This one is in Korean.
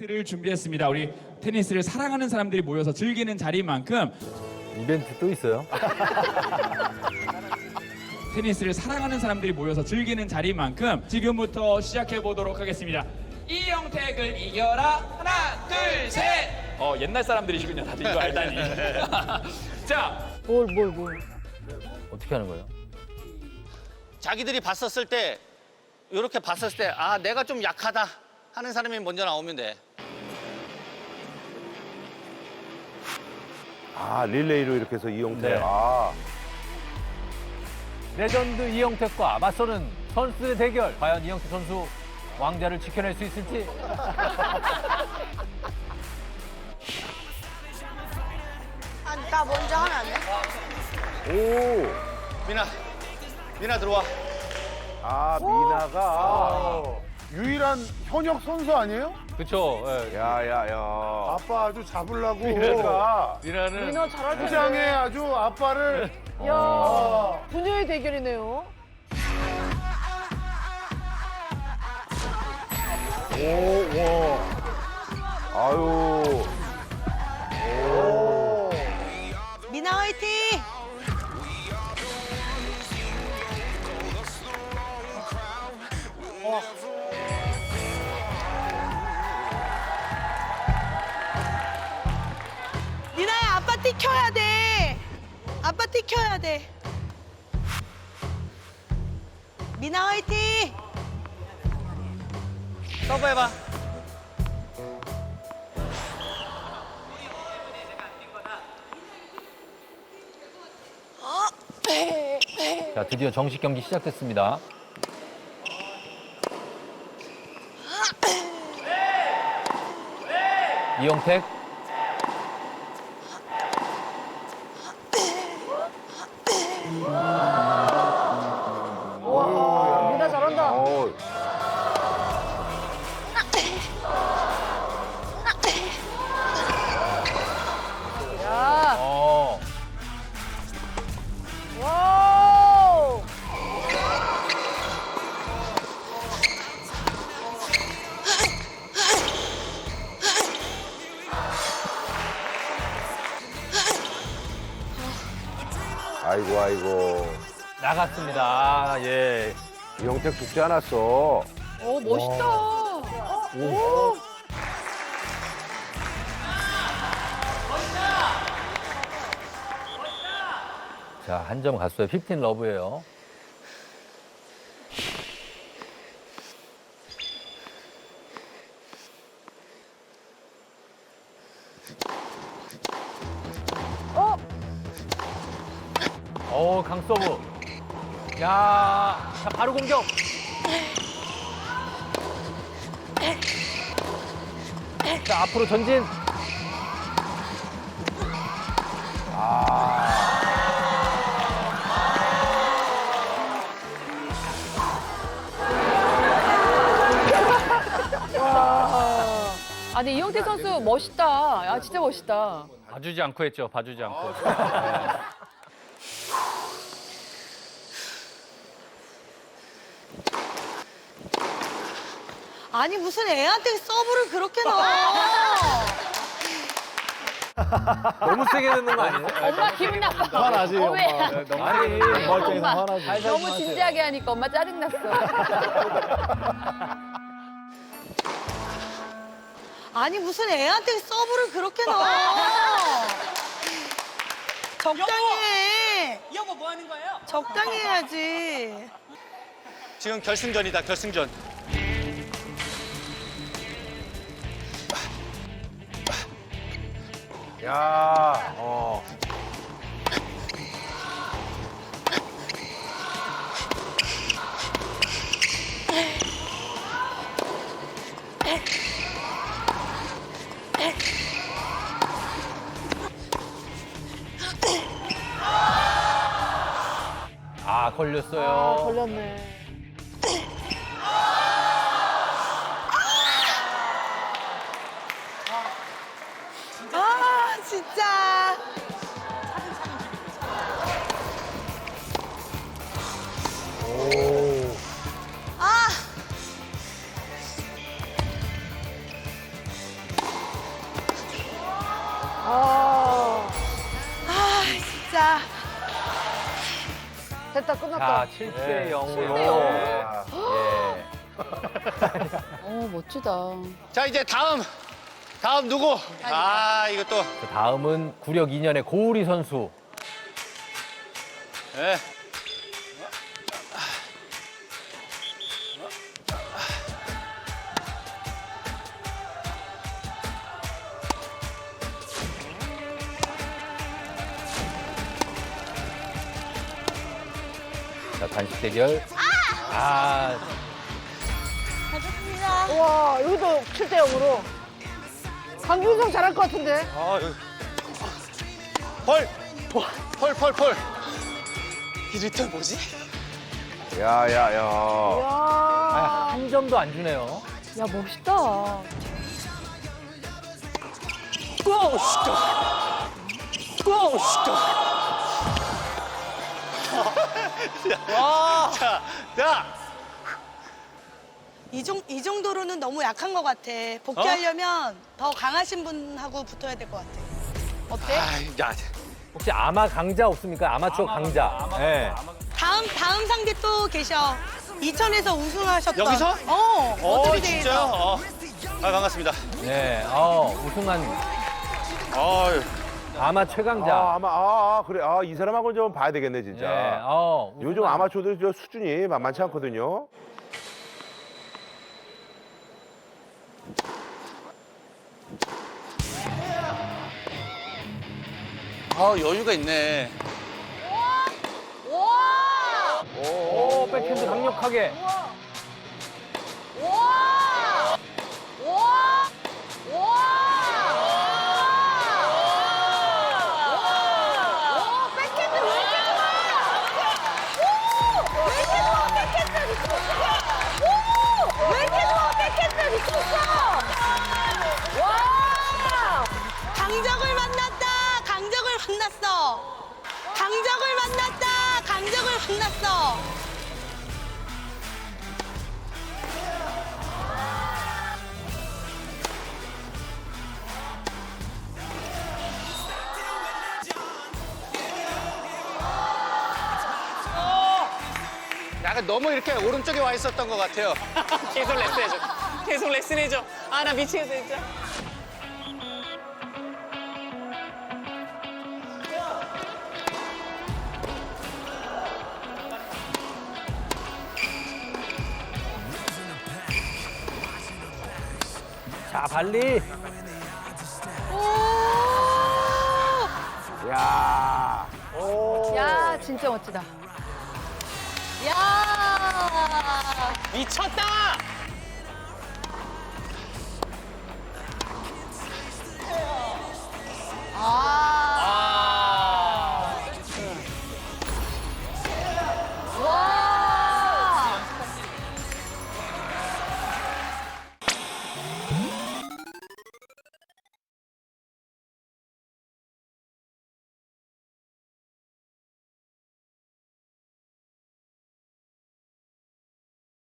이벤트를 준비했습니다. 우리 테니스를 사랑하는 사람들이 모여서 즐기는 자리인 만큼 이벤트 또 있어요? 테니스를 사랑하는 사람들이 모여서 즐기는 자리인 만큼 지금부터 시작해 보도록 하겠습니다. 이영택을 이겨라 하나 둘 셋. 어 옛날 사람들이시군요. 다들 이거 알다니. 자 뭘, 뭘, 뭘. 어떻게 하는 거예요? 자기들이 봤었을 때 이렇게 봤었을 때 아 내가 좀 약하다 하는 사람이 먼저 나오면 돼. 아 릴레이로 이렇게 해서 이용태. 네. 아 레전드 이영택과 맞서는 선수들의 대결. 과연 이영택 선수 왕자를 지켜낼 수 있을지. 아, 나 먼저 하면 안 돼? 오. 미나 미나 들어와. 아 미나가. 유일한 현역 선수 아니에요? 그쵸. 예. 야야야. 아빠 아주 잡으려고 미나는 민호 잘할 텐데. 포장에 아주 아빠를 야, 부녀의 대결이네요. 오 와. 아유. 미나야 아빠 띠 켜야 돼. 아빠 띠 켜야 돼. 미나 화이팅! 서브 해봐. 자, 드디어 정식 경기 시작됐습니다. 이영택. Whoa. 나갔습니다. 아, 예. 이용태 죽지 않았어. 오, 멋있다. 오. 자, 한 점 갔어요. 15 러브예요. 어? 어, 강서브. 야, 자, 바로 공격. 자, 앞으로 전진. 아니, 이영태 선수 멋있다. 아, 진짜 멋있다. 봐주지 않고 했죠. 봐주지 않고. 아니 무슨 애한테 서브를 그렇게 넣어? 너무 세게 넣는 거 아니에요? 엄마 기분 나빠. 화나지, 어, 왜? 아니, 멀쩡해서 화나지. 너무 진지하게 하니까 엄마 짜증났어. 아니 무슨 애한테 서브를 그렇게 넣어? 적당히 해. 여보 뭐 하는 거예요? 적당히 해야지. 지금 결승전이다 결승전. 야. 어. 아, 걸렸어요. 아, 걸렸네. 됐다 자, 끝났다. 7대 0으로. 대 영으로? 예. 어 멋지다. 자 이제 다음 다음 누구? 아 이거 또 자, 다음은 구력 2년의 고우리 선수. 예. 자, 단식 대결. 아, 와 여기도 7대 0으로. 강균성 잘할 것 같은데. 아, 여기. 펄! 펄, 펄, 펄. 이 리턴 뭐지? 야, 야, 야. 아, 야, 한 점도 안 주네요. 야 멋있다. 와우, 진짜. 와우, 진짜. 와. 자, 자. 이, 정, 이 정도로는 너무 약한 것 같아. 복귀하려면 더 강하신 분하고 붙어야 될 것 같아. 어때? 아, 야. 혹시 아마 강자 없습니까? 아마추어 강자. 예. 다음 다음 상대 또 계셔. 이천에서 우승하셨던. 여기서? 어. 어, 어드리 진짜요? 어. 아, 반갑습니다. 네. 어, 우승한 어유. 아마 최강자. 아, 아마, 아, 아, 그래. 아, 이 사람하고 좀 봐야 되겠네, 진짜. 예. 어, 요즘 우승한- 아마추어들 저 수준이 만만치 않거든요. 아, 여유가 있네. 오, 백핸드 강력하게. 강적을 만났어. 약간 너무 이렇게 오른쪽에 와 있었던 것 같아요. 계속 레슨 해줘. 계속 레슨 해줘. 아, 나 미치겠어, 진짜. 발리. 야. 야 진짜 멋지다. 야. 미쳤다!